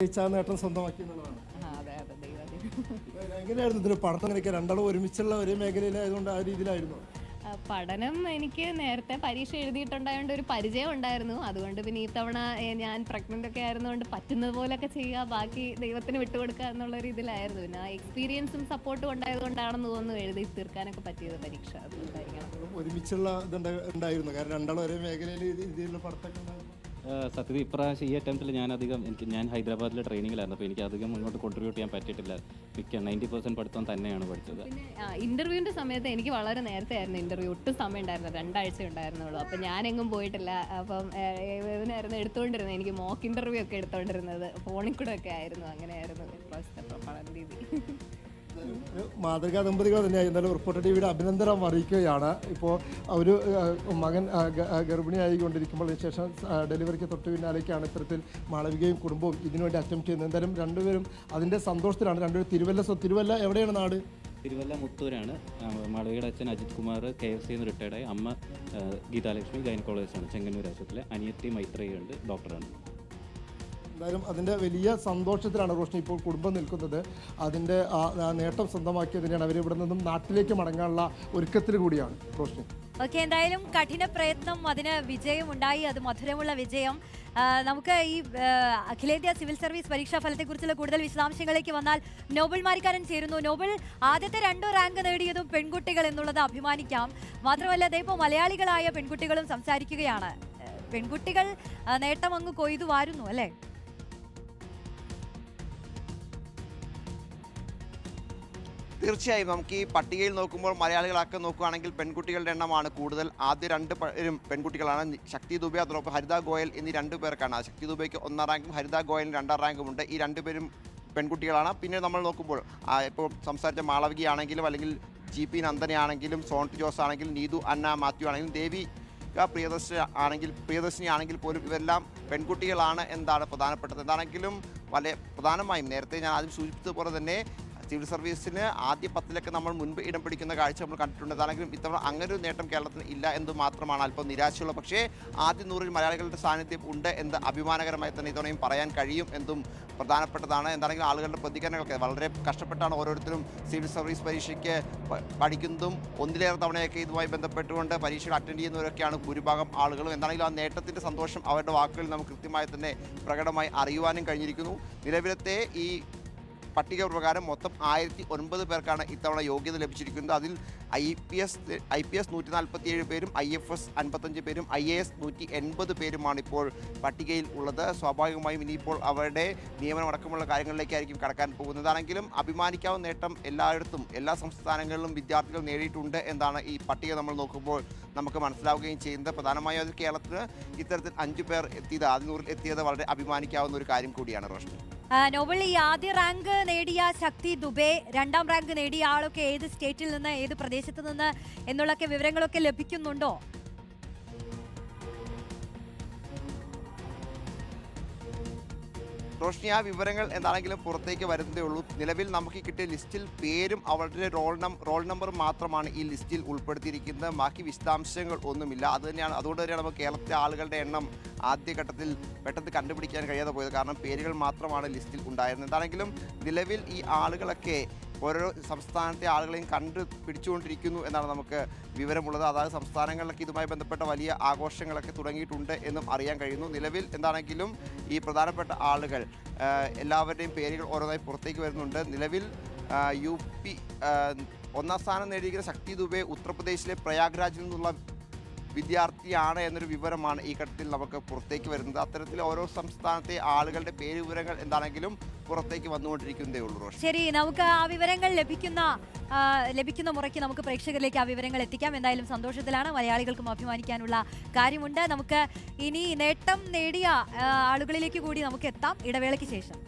ജയിച്ച നേട്ടം സ്വന്തമാക്കി എന്നുള്ളതാണ്. എങ്ങനെയായിരുന്നു ഇതിന് പഠനം അങ്ങനെയൊക്കെ രണ്ടാളും ഒരുമിച്ചുള്ള ഒരേ മേഖലയിലായതുകൊണ്ട് ആ രീതിയിലായിരുന്നു? പഠനം എനിക്ക് നേരത്തെ പരീക്ഷ എഴുതിയിട്ടുണ്ടായതുകൊണ്ട് ഒരു പരിചയം ഉണ്ടായിരുന്നു. അതുകൊണ്ട് പിന്നെ ഈ തവണ ഞാൻ പ്രഗ്നന്റ് ഒക്കെ ആയിരുന്നുകൊണ്ട് പറ്റുന്നത് പോലൊക്കെ ചെയ്യുക ബാക്കി ദൈവത്തിന് വിട്ടുകൊടുക്കുക എന്നുള്ള ഒരു ഇതിലായിരുന്നു പിന്നെ ആ എക്സ്പീരിയൻസും സപ്പോർട്ടും ഉണ്ടായതുകൊണ്ടാണെന്ന് തോന്നുന്നു എഴുതി തീർക്കാനൊക്കെ പറ്റിയത് പരീക്ഷ. അതുകൊണ്ടായിരിക്കണം. ഒരുമിച്ചുള്ള ഇതുണ്ടായിരുന്നു കാരണം രണ്ടാളും ഒരേ മേഖലയിൽ രീതിയിലുള്ള ആഹ് സത്യത്തിൽ ഇപ്രാവശ്യം ഈ അറ്റംപ്റ്റിൽ ഞാൻ അധികം എനിക്ക് ഞാൻ ഹൈദരാബാദിലെ ട്രെയിനിങ്ങിലായിരുന്നു. അപ്പോൾ എനിക്ക് അധികം മുന്നോട്ട് കോൺട്രിബ്യൂട്ട് ചെയ്യാൻ പറ്റിയിട്ടില്ല. മിക്ക നയന്റി പെർസെന്റ് പഠിത്തം തന്നെയാണ് പഠിച്ചത്. പിന്നെ ഇന്റർവ്യൂവിന്റെ സമയത്ത് എനിക്ക് വളരെ നേരത്തെ ആയിരുന്നു ഇന്റർവ്യൂ ഒട്ടും സമയം ഉണ്ടായിരുന്നു രണ്ടാഴ്ച ഉണ്ടായിരുന്നുള്ളൂ. അപ്പം ഞാനെങ്ങും പോയിട്ടില്ല. അപ്പം ഇതിനായിരുന്നു എടുത്തുകൊണ്ടിരുന്നത് എനിക്ക് മോക്ക് ഇന്റർവ്യൂ ഒക്കെ എടുത്തുകൊണ്ടിരുന്നത് ഫോണിൽ കൂടെ ഒക്കെ ആയിരുന്നു. അങ്ങനെയായിരുന്നു ഇപ്രാവശ്യത്തെ പഠന രീതി. മാതൃകാ ദമ്പതികൾ തന്നെയായി. എന്നാലും റിപ്പോർട്ടർ ടിവിയുടെ അഭിനന്ദനം അറിയിക്കുകയാണ്. ഇപ്പോൾ ഒരു മകൻ ഗർഭിണിയായി കൊണ്ടിരിക്കുമ്പോൾ അതിനുശേഷം ഗർഭിണിയായിക്കൊണ്ടിരിക്കുമ്പോൾ ശേഷം ഡെലിവറിക്ക് തൊട്ട് പിന്നാലേക്കാണ് ഇത്തരത്തിൽ മാളവികയും കുടുംബവും ഇതിനുവേണ്ടി അറ്റംപ്റ്റ് ചെയ്യുന്നത്. എന്തായാലും രണ്ടുപേരും അതിന്റെ സന്തോഷത്തിലാണ്. രണ്ടുപേരും തിരുവല്ല തിരുവല്ല എവിടെയാണ് നാട്? തിരുവല്ല മുത്തൂരാണ്. മാളവികയുടെ അച്ഛൻ അജിത് കുമാർ കെ എഫ് സിന്ന് റിട്ടയർഡായി. അമ്മ ഗീതാലക്ഷ്മി ഗൈനക്കോളജിസ്റ്റാണ്. ചെങ്ങന്നൂർ ആശുപത്രിയിലെ അനിയത്തി മൈത്രയുണ്ട് ഡോക്ടറാണ്. എന്തായാലും അതിന്റെ വലിയ സന്തോഷത്തിലാണ് റോഷ്നി ഇപ്പോൾ കുടുംബം നിൽക്കുന്നത്. അതിന്റെ നേട്ടം സ്വന്തമാക്കിയതിനാണ് അവർ ഇവിടെ നിന്നും നാട്ടിലേക്ക് മടങ്ങാനുള്ള ഒരുക്കത്തിൽ കൂടിയാണ് റോഷ്നി. ഓക്കെ എന്തായാലും കഠിന പ്രയത്നം അതിന് വിജയം ഉണ്ടായി അത് മധുരമുള്ള വിജയം. നമുക്ക് ഈ അഖിലേന്ത്യാ സിവിൽ സർവീസ് പരീക്ഷാ ഫലത്തെക്കുറിച്ചുള്ള കൂടുതൽ വിശദാംശങ്ങളിലേക്ക് വന്നാൽ നോബൽ മാരിക്കാരൻ ചേരുന്നു. നോബൽ ആദ്യത്തെ രണ്ടോ റാങ്ക് നേടിയതും പെൺകുട്ടികൾ എന്നുള്ളത് അഭിമാനിക്കാം. മാത്രമല്ല അതേപോ മലയാളികളായ പെൺകുട്ടികളും സംസാരിക്കുകയാണ്. പെൺകുട്ടികൾ നേട്ടം അങ്ങ് കൊയ്തു വാരുന്നു അല്ലേ? തീർച്ചയായും നമുക്ക് ഈ പട്ടികയിൽ നോക്കുമ്പോൾ മലയാളികളൊക്കെ നോക്കുകയാണെങ്കിൽ പെൺകുട്ടികളുടെ എണ്ണമാണ് കൂടുതൽ. ആദ്യ രണ്ട് പേരും പെൺകുട്ടികളാണ് ശക്തി ദുബെ അതോടൊപ്പം ഹരിത ഗോയൽ എന്നീ രണ്ട് പേർക്കാണ്. ശക്തി ദുബെക്ക് ഒന്നാം റാങ്കും ഹരിത ഗോയലിന് രണ്ടാം റാങ്കും ഉണ്ട്. ഈ രണ്ടുപേരും പെൺകുട്ടികളാണ്. പിന്നെ നമ്മൾ നോക്കുമ്പോൾ ഇപ്പോൾ സംസാരിച്ച മാളവികയാണെങ്കിലും അല്ലെങ്കിൽ ജി പി നന്ദനയാണെങ്കിലും സോൺട്ട് ജോസ് ആണെങ്കിലും നീതു അന്ന മാത്യു ആണെങ്കിലും ദേവി പ്രിയദർശിനി ആണെങ്കിൽ പ്രിയദർശിനി ആണെങ്കിൽ പോലും ഇവരെല്ലാം പെൺകുട്ടികളാണ് എന്താണ് പ്രധാനപ്പെട്ടത്. എന്താണെങ്കിലും വളരെ പ്രധാനമായും നേരത്തെ ഞാൻ ആദ്യം സൂചിപ്പിച്ചതുപോലെ തന്നെ സിവിൽ സർവീസിന് ആദ്യ പത്തിലൊക്കെ നമ്മൾ മുൻപ് ഇടം പിടിക്കുന്ന കാഴ്ച നമ്മൾ കണ്ടിട്ടുണ്ട്. അതാണെങ്കിലും ഇത്തവണ അങ്ങനെ ഒരു നേട്ടം കേരളത്തിന് ഇല്ല എന്ന് മാത്രമാണ് അല്പം നിരാശയുള്ള പക്ഷേ ആദ്യ നൂറിൽ മലയാളികളുടെ സാന്നിധ്യം ഉണ്ട് എന്ന് അഭിമാനകരമായി തന്നെ ഇത്തവണയും പറയാൻ കഴിയും എന്നും പ്രധാനപ്പെട്ടതാണ്. എന്താണെങ്കിലും ആളുകളുടെ പ്രതികരണങ്ങളൊക്കെ വളരെ കഷ്ടപ്പെട്ടാണ് ഓരോരുത്തരും സിവിൽ സർവീസ് പരീക്ഷയ്ക്ക് പഠിക്കുന്നതും ഒന്നിലേറെ തവണയൊക്കെ ഇതുമായി ബന്ധപ്പെട്ടുകൊണ്ട് പരീക്ഷകൾ അറ്റൻഡ് ചെയ്യുന്നവരൊക്കെയാണ് ഭൂരിഭാഗം ആളുകളും. എന്താണെങ്കിലും ആ നേട്ടത്തിന്റെ സന്തോഷം അവരുടെ വാക്കുകളിൽ നമുക്ക് കൃത്യമായി തന്നെ പ്രകടമായി അറിയുവാനും കഴിഞ്ഞിരിക്കുന്നു. നിലവിലത്തെ ഈ പട്ടിക പ്രകാരം മൊത്തം ആയിരത്തി ഒൻപത് പേർക്കാണ് ഇത്തവണ യോഗ്യത ലഭിച്ചിരിക്കുന്നത്. അതിൽ I P S I P S നൂറ്റി നാൽപ്പത്തി ഏഴ് പേരും ഐ എഫ് എസ് അൻപത്തഞ്ച് പേരും ഐ എ എസ് നൂറ്റി എൺപത് പേരുമാണ് ഇപ്പോൾ പട്ടികയിൽ ഉള്ളത്. സ്വാഭാവികമായും ഇനിയിപ്പോൾ അവരുടെ നിയമനമടക്കമുള്ള കാര്യങ്ങളിലേക്കായിരിക്കും കടക്കാൻ പോകുന്നതാണെങ്കിലും അഭിമാനിക്കാവുന്ന നേട്ടം എല്ലായിടത്തും എല്ലാ സംസ്ഥാനങ്ങളിലും വിദ്യാർത്ഥികൾ നേടിയിട്ടുണ്ട് എന്നാണ് ഈ പട്ടിക നമ്മൾ നോക്കുമ്പോൾ നമുക്ക് മനസ്സിലാവുകയും ചെയ്യുന്നത്. പ്രധാനമായും അത് കേരളത്തിന് ഇത്തരത്തിൽ അഞ്ചു പേർ എത്തിയത് ആദ്യനൂറിൽ എത്തിയത് വളരെ അഭിമാനിക്കാവുന്ന ഒരു കാര്യം കൂടിയാണ് റോഷ്നി. ആ, നോബൽ ഈ ആദ്യ റാങ്ക് നേടിയ ശക്തി ദുബെ രണ്ടാം റാങ്ക് നേടിയ ആളൊക്കെ ഏത് സ്റ്റേറ്റിൽ നിന്ന് ഏത് പ്രദേശത്ത് നിന്ന് എന്നുള്ളൊക്കെ വിവരങ്ങളൊക്കെ ലഭിക്കുന്നുണ്ടോ? റോഷ്നി ആ വിവരങ്ങൾ എന്താണെങ്കിലും പുറത്തേക്ക് വരുന്നതേ ഉള്ളൂ. നിലവിൽ നമുക്ക് കിട്ടിയ ലിസ്റ്റിൽ പേരും അവരുടെ റോൾ നം റോൾ നമ്പർ മാത്രമാണ് ഈ ലിസ്റ്റിൽ ഉൾപ്പെടുത്തിയിരിക്കുന്നത്. ബാക്കി വിശദാംശങ്ങൾ ഒന്നുമില്ല. അത് തന്നെയാണ് അതുകൊണ്ട് തന്നെയാണ് നമുക്ക് കേരളത്തിലെ ആളുകളുടെ എണ്ണം ആദ്യഘട്ടത്തിൽ പെട്ടെന്ന് കണ്ടുപിടിക്കാൻ കഴിയാതെ പോയത്. കാരണം പേരുകൾ മാത്രമാണ് ലിസ്റ്റിൽ ഉണ്ടായിരുന്നത്. എന്താണെങ്കിലും നിലവിൽ ഈ ആളുകളൊക്കെ ഓരോ സംസ്ഥാനത്തെ ആളുകളെയും കണ്ട് പിടിച്ചുകൊണ്ടിരിക്കുന്നു എന്നാണ് നമുക്ക് വിവരമുള്ളത്. അതായത് സംസ്ഥാനങ്ങളിലൊക്കെ ഇതുമായി ബന്ധപ്പെട്ട വലിയ ആഘോഷങ്ങളൊക്കെ തുടങ്ങിയിട്ടുണ്ട് എന്നും അറിയാൻ കഴിയുന്നു. നിലവിൽ എന്താണെങ്കിലും ഈ പ്രധാനപ്പെട്ട ആളുകൾ എല്ലാവരുടെയും പേരുകൾ ഓരോന്നായി പുറത്തേക്ക് വരുന്നുണ്ട്. നിലവിൽ യു പി ഒന്നാം സ്ഥാനം നേടിയിരിക്കുന്ന ശക്തി ദുബെ ഉത്തർപ്രദേശിലെ പ്രയാഗ്രാജിൽ നിന്നുള്ള വിദ്യാർത്ഥിയാണ് എന്നൊരു വിവരമാണ് ഈ ഘട്ടത്തിൽ നമുക്ക് പുറത്തേക്ക് വരുന്നത്. അത്തരത്തിൽ ഓരോ സംസ്ഥാനത്തെ ആളുകളുടെ പേര് വിവരങ്ങൾ എന്താണെങ്കിലും പുറത്തേക്ക് വന്നുകൊണ്ടിരിക്കുന്നതേ ഉള്ളൂ ശരി നമുക്ക് ആ വിവരങ്ങൾ ലഭിക്കുന്ന ലഭിക്കുന്ന മുറയ്ക്ക് നമുക്ക് പ്രേക്ഷകരിലേക്ക് ആ വിവരങ്ങൾ എത്തിക്കാം. എന്തായാലും സന്തോഷത്തിലാണ് മലയാളികൾക്കും അഭിമാനിക്കാനുള്ള കാര്യമുണ്ട്. നമുക്ക് ഇനി നേട്ടം നേടിയ ആളുകളിലേക്ക് കൂടി നമുക്ക് എത്താം ഇടവേളയ്ക്ക് ശേഷം.